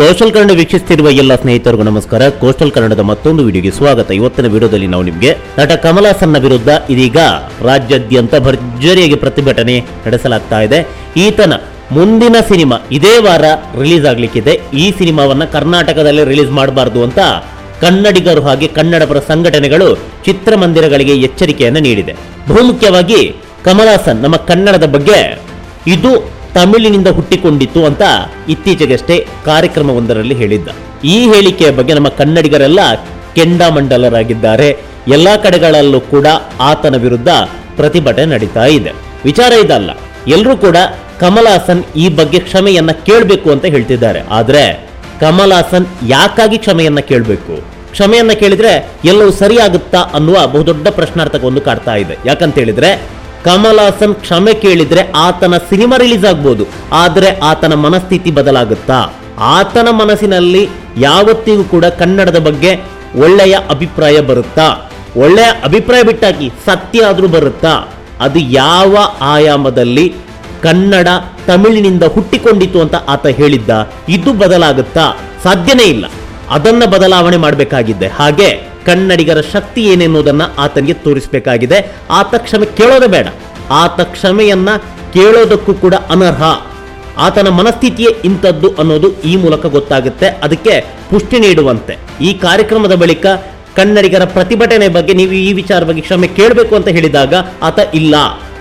Coastal Kannada ವೀಕ್ಷಿಸುತ್ತಿರುವ ಎಲ್ಲ ಸ್ನೇಹಿತರಿಗೂ ನಮಸ್ಕಾರ. ಕೋಸ್ಟಲ್ ಕನ್ನಡದ ಮತ್ತೊಂದು ವಿಡಿಯೋಗೆ ಸ್ವಾಗತ. ಇವತ್ತಿನ ವಿಡಿಯೋದಲ್ಲಿ ನಾವು ನಿಮಗೆ ನಟ ಕಮಲ್ ಹಾಸನ್ನ ವಿರುದ್ಧ ಇದೀಗ ರಾಜ್ಯಾದ್ಯಂತ ಭರ್ಜರಿಯಾಗಿ ಪ್ರತಿಭಟನೆ ನಡೆಸಲಾಗ್ತಾ ಇದೆ. ಈತನ ಮುಂದಿನ ಸಿನಿಮಾ ಇದೇ ವಾರ ರಿಲೀಸ್ ಆಗ್ಲಿಕ್ಕಿದೆ. ಈ ಸಿನಿಮಾವನ್ನ ಕರ್ನಾಟಕದಲ್ಲಿ ರಿಲೀಸ್ ಮಾಡಬಾರದು ಅಂತ ಕನ್ನಡಿಗರು ಹಾಗೆ ಕನ್ನಡಪರ ಸಂಘಟನೆಗಳು ಚಿತ್ರಮಂದಿರಗಳಿಗೆ ಎಚ್ಚರಿಕೆಯನ್ನು ನೀಡಿದೆ. ಬಹುಮುಖ್ಯವಾಗಿ ಕಮಲ್ ಹಾಸನ್ ನಮ್ಮ ಕನ್ನಡದ ಬಗ್ಗೆ ಇದು ತಮಿಳಿನಿಂದ ಹುಟ್ಟಿಕೊಂಡಿತ್ತು ಅಂತ ಇತ್ತೀಚೆಗಷ್ಟೇ ಕಾರ್ಯಕ್ರಮವೊಂದರಲ್ಲಿ ಹೇಳಿದ್ದ. ಈ ಹೇಳಿಕೆಯ ಬಗ್ಗೆ ನಮ್ಮ ಕನ್ನಡಿಗರೆಲ್ಲ ಕೆಂಡಾಮಂಡಲರಾಗಿದ್ದಾರೆ ಎಲ್ಲಾ ಕಡೆಗಳಲ್ಲೂ ಕೂಡ ಆತನ ವಿರುದ್ಧ ಪ್ರತಿಭಟನೆ ನಡೀತಾ ಇದೆ. ವಿಚಾರ ಇದಲ್ಲ. ಎಲ್ಲರೂ ಕೂಡ ಕಮಲ್ ಹಾಸನ್ ಈ ಬಗ್ಗೆ ಕ್ಷಮೆಯನ್ನ ಕೇಳಬೇಕು ಅಂತ ಹೇಳ್ತಿದ್ದಾರೆ. ಆದ್ರೆ ಕಮಲ್ ಹಾಸನ್ ಯಾಕಾಗಿ ಕ್ಷಮೆಯನ್ನ ಕೇಳಬೇಕು? ಕ್ಷಮೆಯನ್ನ ಕೇಳಿದ್ರೆ ಎಲ್ಲವೂ ಸರಿಯಾಗುತ್ತಾ ಅನ್ನುವ ಬಹುದೊಡ್ಡ ಪ್ರಶ್ನಾರ್ಥಕ ಒಂದು ಕಾಡ್ತಾ ಇದೆ. ಯಾಕಂತ ಹೇಳಿದ್ರೆ ಕಮಲ್ ಹಾಸನ್ ಕ್ಷಮೆ ಕೇಳಿದ್ರೆ ಆತನ ಸಿನಿಮಾ ರಿಲೀಸ್ ಆಗ್ಬೋದು. ಆದರೆ ಆತನ ಮನಸ್ಥಿತಿ ಬದಲಾಗುತ್ತಾ? ಆತನ ಮನಸ್ಸಿನಲ್ಲಿ ಯಾವತ್ತಿಗೂ ಕೂಡ ಕನ್ನಡದ ಬಗ್ಗೆ ಒಳ್ಳೆಯ ಅಭಿಪ್ರಾಯ ಬರುತ್ತಾ? ಒಳ್ಳೆಯ ಅಭಿಪ್ರಾಯ ಬಿಟ್ಟಾಕಿ ಸತ್ಯ ಆದ್ರೂ ಬರುತ್ತಾ? ಅದು ಯಾವ ಆಯಾಮದಲ್ಲಿ ಕನ್ನಡ ತಮಿಳಿನಿಂದ ಹುಟ್ಟಿಕೊಂಡಿತು ಅಂತ ಆತ ಹೇಳಿದ್ದ? ಇದು ಬದಲಾಗುತ್ತಾ? ಸಾಧ್ಯನೇ ಇಲ್ಲ. ಅದನ್ನ ಬದಲಾವಣೆ ಮಾಡಬೇಕಾಗಿದೆ. ಹಾಗೆ ಕನ್ನಡಿಗರ ಶಕ್ತಿ ಏನೆನ್ನುವುದನ್ನು ಆತನಿಗೆ ತೋರಿಸಬೇಕಾಗಿದೆ. ಆತ ಕ್ಷಮೆ ಕೇಳೋದೇ ಬೇಡ. ಆತ ಕ್ಷಮೆಯನ್ನ ಕೇಳೋದಕ್ಕೂ ಕೂಡ ಅನರ್ಹ. ಆತನ ಮನಸ್ಥಿತಿಯೇ ಇಂಥದ್ದು ಅನ್ನೋದು ಈ ಮೂಲಕ ಗೊತ್ತಾಗುತ್ತೆ. ಅದಕ್ಕೆ ಪುಷ್ಟಿ ನೀಡುವಂತೆ. ಈ ಕಾರ್ಯಕ್ರಮದ ಬಳಿಕ ಕನ್ನಡಿಗರ ಪ್ರತಿಭಟನೆ ಬಗ್ಗೆ ನೀವು ಈ ವಿಚಾರ ಬಗ್ಗೆ ಕ್ಷಮೆ ಕೇಳಬೇಕು ಅಂತ ಹೇಳಿದಾಗ ಆತ ಇಲ್ಲ.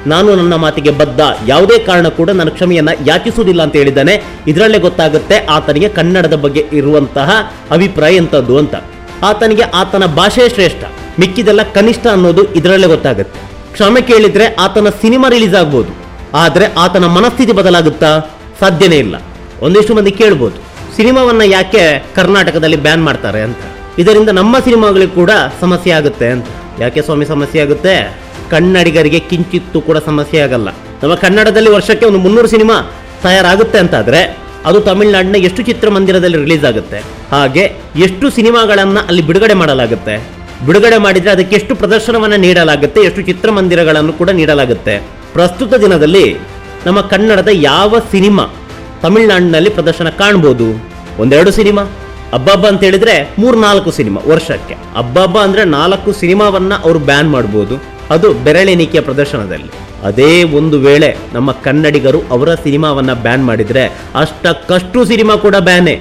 ನಾನು ನನ್ನ ಮಾತಿಗೆ ಬದ್ಧ. ಯಾವುದೇ ಕಾರಣ ಕೂಡ ನಾನು ಕ್ಷಮೆಯನ್ನು ಯಾಚಿಸುವುದಿಲ್ಲ ಅಂತ ಹೇಳಿದ್ದಾನೆ. ಇದರಲ್ಲೇ ಗೊತ್ತಾಗುತ್ತೆ ಆತನಿಗೆ ಕನ್ನಡದ ಬಗ್ಗೆ ಇರುವಂತಹ ಅಭಿಪ್ರಾಯ ಎಂಥದ್ದು ಅಂತ. ಆತನಿಗೆ ಆತನ ಭಾಷೆ ಶ್ರೇಷ್ಠ. ಮಿಕ್ಕಿದೆಲ್ಲ ಕನಿಷ್ಠ ಅನ್ನೋದು ಇದರಲ್ಲೇ ಗೊತ್ತಾಗುತ್ತೆ. ಕ್ಷಮೆ ಕೇಳಿದ್ರೆ ಆತನ ಸಿನಿಮಾ ರಿಲೀಸ್ ಆಗ್ಬೋದು. ಆದರೆ ಆತನ ಮನಸ್ಥಿತಿ ಬದಲಾಗುತ್ತಾ? ಸಾಧ್ಯನೇ ಇಲ್ಲ. ಒಂದಿಷ್ಟು ಮಂದಿ ಕೇಳ್ಬೋದು. ಸಿನಿಮಾವನ್ನ ಯಾಕೆ ಕರ್ನಾಟಕದಲ್ಲಿ ಬ್ಯಾನ್ ಮಾಡ್ತಾರೆ ಅಂತ. ಇದರಿಂದ ನಮ್ಮ ಸಿನಿಮಾಗಳಿಗೆ ಕೂಡ ಸಮಸ್ಯೆ ಆಗುತ್ತೆ ಅಂತ. ಯಾಕೆ ಸ್ವಾಮಿ ಸಮಸ್ಯೆ ಆಗುತ್ತೆ? ಕನ್ನಡಿಗರಿಗೆ ಕಿಂಚಿತ್ತು ಕೂಡ ಸಮಸ್ಯೆ ಆಗಲ್ಲ. ನಮ್ಮ ಕನ್ನಡದಲ್ಲಿ ವರ್ಷಕ್ಕೆ ಒಂದು ಮುನ್ನೂರು ಸಿನಿಮಾ ತಯಾರಾಗುತ್ತೆ ಅಂತಾದ್ರೆ ಅದು ತಮಿಳುನಾಡಿನ ಎಷ್ಟು ಚಿತ್ರಮಂದಿರದಲ್ಲಿ ರಿಲೀಸ್ ಆಗುತ್ತೆ? ಹಾಗೆ ಎಷ್ಟು ಸಿನಿಮಾಗಳನ್ನು ಅಲ್ಲಿ ಬಿಡುಗಡೆ ಮಾಡಲಾಗುತ್ತೆ? ಬಿಡುಗಡೆ ಮಾಡಿದರೆ ಅದಕ್ಕೆ ಎಷ್ಟು ಪ್ರದರ್ಶನವನ್ನು ನೀಡಲಾಗುತ್ತೆ? ಎಷ್ಟು ಚಿತ್ರಮಂದಿರಗಳನ್ನು ಕೂಡ ನೀಡಲಾಗುತ್ತೆ? ಪ್ರಸ್ತುತ ದಿನದಲ್ಲಿ ನಮ್ಮ ಕನ್ನಡದ ಯಾವ ಸಿನಿಮಾ ತಮಿಳುನಾಡಿನಲ್ಲಿ ಪ್ರದರ್ಶನ ಕಾಣ್ಬೋದು? ಒಂದೆರಡು ಸಿನಿಮಾ? ಅಬ್ಬಬ್ಬ ಅಂತ ಹೇಳಿದ್ರೆ ಮೂರ್ನಾಲ್ಕು ಸಿನಿಮಾ ವರ್ಷಕ್ಕೆ. ಅಬ್ಬಬ್ಬ ಅಂದ್ರೆ ನಾಲ್ಕು ಸಿನಿಮಾವನ್ನ ಅವರು ಬ್ಯಾನ್ ಮಾಡ್ಬೋದು. ಅದು ಬೆರಳೆಣಿಕೆಯ ಪ್ರದರ್ಶನದಲ್ಲಿ. ಅದೇ ಒಂದು ವೇಳೆ ನಮ್ಮ ಕನ್ನಡಿಗರು ಅವರ ಸಿನಿಮಾವನ್ನು ಬ್ಯಾನ್ ಮಾಡಿದರೆ ಅಷ್ಟಕ್ಕಷ್ಟು ಸಿನಿಮಾ ಕೂಡ ಬ್ಯಾನೇ.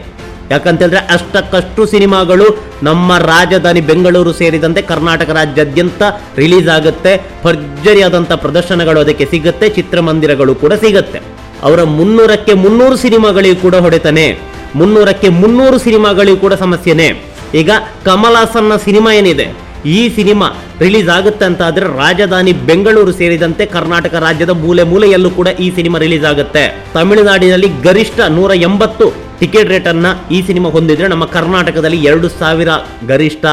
ಯಾಕಂತೇಳಿದ್ರೆ ಅಷ್ಟಕ್ಕಷ್ಟು ಸಿನಿಮಾಗಳು ನಮ್ಮ ರಾಜಧಾನಿ ಬೆಂಗಳೂರು ಸೇರಿದಂತೆ ಕರ್ನಾಟಕ ರಾಜ್ಯಾದ್ಯಂತ ರಿಲೀಸ್ ಆಗುತ್ತೆ. ಭರ್ಜರಿಯಾದಂಥ ಪ್ರದರ್ಶನಗಳು ಅದಕ್ಕೆ ಸಿಗುತ್ತೆ, ಚಿತ್ರಮಂದಿರಗಳು ಕೂಡ ಸಿಗುತ್ತೆ. ಅವರ ಮುನ್ನೂರಕ್ಕೆ ಮುನ್ನೂರು ಸಿನಿಮಾಗಳಿಗೆ ಕೂಡ ಹೊಡೆತಾನೆ. ಮುನ್ನೂರಕ್ಕೆ ಮುನ್ನೂರು ಸಿನಿಮಾಗಳಿಗೂ ಕೂಡ ಸಮಸ್ಯೆನೇ. ಈಗ ಕಮಲ್ ಹಾಸನ್ನ ಸಿನಿಮಾ ಏನಿದೆ? ಈ ಸಿನಿಮಾ ರಿಲೀಸ್ ಆಗುತ್ತೆ ಅಂತ ಆದ್ರೆ ರಾಜಧಾನಿ ಬೆಂಗಳೂರು ಸೇರಿದಂತೆ ಕರ್ನಾಟಕ ರಾಜ್ಯದ ಮೂಲೆ ಮೂಲೆಯಲ್ಲೂ ಕೂಡ ಈ ಸಿನಿಮಾ ರಿಲೀಸ್ ಆಗುತ್ತೆ. ತಮಿಳುನಾಡಿನಲ್ಲಿ ಗರಿಷ್ಠ ನೂರ ಎಂಬತ್ತು ಟಿಕೆಟ್ ರೇಟ್ ಅನ್ನ ಈ ಸಿನಿಮಾ ಹೊಂದಿದ್ರೆ ನಮ್ಮ ಕರ್ನಾಟಕದಲ್ಲಿ ಎರಡು ಸಾವಿರ ಗರಿಷ್ಠ.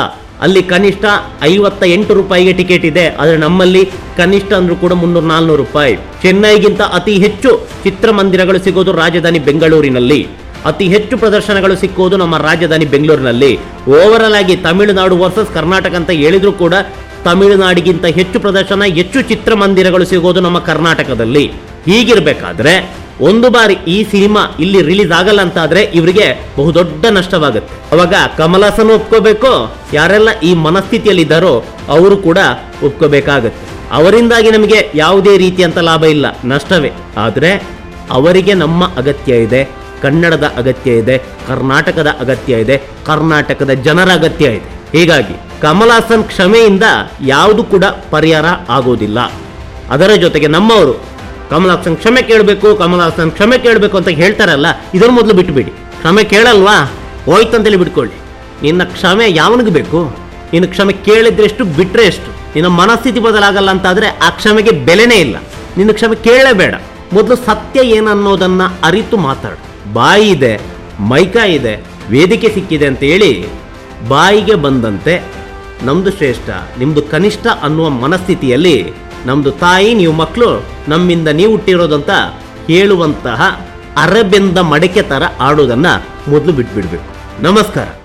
ಅಲ್ಲಿ ಕನಿಷ್ಠ ಐವತ್ತ ಎಂಟು ರೂಪಾಯಿಗೆ ಟಿಕೆಟ್ ಇದೆ. ಆದರೆ ನಮ್ಮಲ್ಲಿ ಕನಿಷ್ಠ ಅಂದ್ರೂ ಕೂಡ ಮುನ್ನೂರ ನಾಲ್ನೂರು ರೂಪಾಯಿ. ಚೆನ್ನೈಗಿಂತ ಅತಿ ಹೆಚ್ಚು ಚಿತ್ರಮಂದಿರಗಳು ಸಿಗೋದು ರಾಜಧಾನಿ ಬೆಂಗಳೂರಿನಲ್ಲಿ. ಅತಿ ಹೆಚ್ಚು ಪ್ರದರ್ಶನಗಳು ಸಿಕ್ಕೋದು ನಮ್ಮ ರಾಜಧಾನಿ ಬೆಂಗಳೂರಿನಲ್ಲಿ. ಓವರಾಲ್ ಆಗಿ ತಮಿಳುನಾಡು ವರ್ಸಸ್ ಕರ್ನಾಟಕ ಅಂತ ಹೇಳಿದ್ರು ಕೂಡ ತಮಿಳುನಾಡಿಗಿಂತ ಹೆಚ್ಚು ಪ್ರದರ್ಶನ, ಹೆಚ್ಚು ಚಿತ್ರಮಂದಿರಗಳು ಸಿಗೋದು ನಮ್ಮ ಕರ್ನಾಟಕದಲ್ಲಿ. ಹೀಗಿರಬೇಕಾದ್ರೆ ಒಂದು ಬಾರಿ ಈ ಸಿನಿಮಾ ಇಲ್ಲಿ ರಿಲೀಸ್ ಆಗಲ್ಲ ಅಂತ ಆದ್ರೆ ಇವರಿಗೆ ಬಹುದೊಡ್ಡ ನಷ್ಟವಾಗುತ್ತೆ. ಅವಾಗ ಕಮಲ್ ಹಾಸನ್ ಒಪ್ಕೋಬೇಕು, ಯಾರೆಲ್ಲ ಈ ಮನಸ್ಥಿತಿಯಲ್ಲಿದ್ದಾರೋ ಅವರು ಕೂಡ ಒಪ್ಕೋಬೇಕಾಗತ್ತೆ. ಅವರಿಂದಾಗಿ ನಮಗೆ ಯಾವುದೇ ರೀತಿಯಂತ ಲಾಭ ಇಲ್ಲ, ನಷ್ಟವೇ. ಆದ್ರೆ ಅವರಿಗೆ ನಮ್ಮ ಅಗತ್ಯ ಇದೆ. ಕನ್ನಡದ ಅಗತ್ಯ ಇದೆ, ಕರ್ನಾಟಕದ ಅಗತ್ಯ ಇದೆ, ಕರ್ನಾಟಕದ ಜನರ ಅಗತ್ಯ ಇದೆ. ಹೀಗಾಗಿ ಕಮಲಾಸನ್ ಕ್ಷಮೆಯಿಂದ ಯಾವುದು ಕೂಡ ಪರಿಹಾರ ಆಗೋದಿಲ್ಲ. ಅದರ ಜೊತೆಗೆ ನಮ್ಮವರು ಕಮಲಾಸನ್ ಕ್ಷಮೆ ಕೇಳಬೇಕು, ಕಮಲಾಸನ್ ಕ್ಷಮೆ ಕೇಳಬೇಕು ಅಂತ ಹೇಳ್ತಾರಲ್ಲ, ಇದರ ಮೊದಲು ಬಿಟ್ಟುಬಿಡಿ ಕ್ಷಮೆ ಕೇಳಲ್ವಾ? ಹೋಯ್ತಂತೇಳಿ ಬಿಟ್ಕೊಳ್ಳಿ. ನಿನ್ನ ಕ್ಷಮೆ ಯಾವನಿಗೆ ಬೇಕು? ನಿನ್ನ ಕ್ಷಮೆ ಕೇಳಿದ್ರೆ ಎಷ್ಟು ಬಿಟ್ಟರೆ ಎಷ್ಟು? ನಿನ್ನ ಮನಸ್ಥಿತಿ ಬದಲಾಗಲ್ಲ ಅಂತಾದರೆ ಆ ಕ್ಷಮೆಗೆ ಬೆಲೆನೇ ಇಲ್ಲ. ನಿನ್ನ ಕ್ಷಮೆ ಕೇಳಲೇಬೇಡ. ಮೊದಲು ಸತ್ಯ ಏನನ್ನೋದನ್ನು ಅರಿತು ಮಾತಾಡು. ಬಾಯಿ ಇದೆ, ಮೈಕ ಇದೆ, ವೇದಿಕೆ ಸಿಕ್ಕಿದೆ ಅಂತ ಹೇಳಿ ಬಾಯಿಗೆ ಬಂದಂತೆ ನಮ್ಮದು ಶ್ರೇಷ್ಠ ನಿಮ್ಮದು ಕನಿಷ್ಠ ಅನ್ನುವ ಮನಸ್ಥಿತಿಯಲ್ಲಿ ನಮ್ಮದು ತಾಯಿ, ನೀವು ಮಕ್ಕಳು ನಮ್ಮಿಂದ ನೀವು ಹುಟ್ಟಿರೋದಂತ ಹೇಳುವಂತಹ ಅರೆಬೆಂದ ಮಡಕೆ ಥರ ಆಡೋದನ್ನು ಮೊದಲು ಬಿಟ್ಬಿಡ್ಬೇಕು. ನಮಸ್ಕಾರ.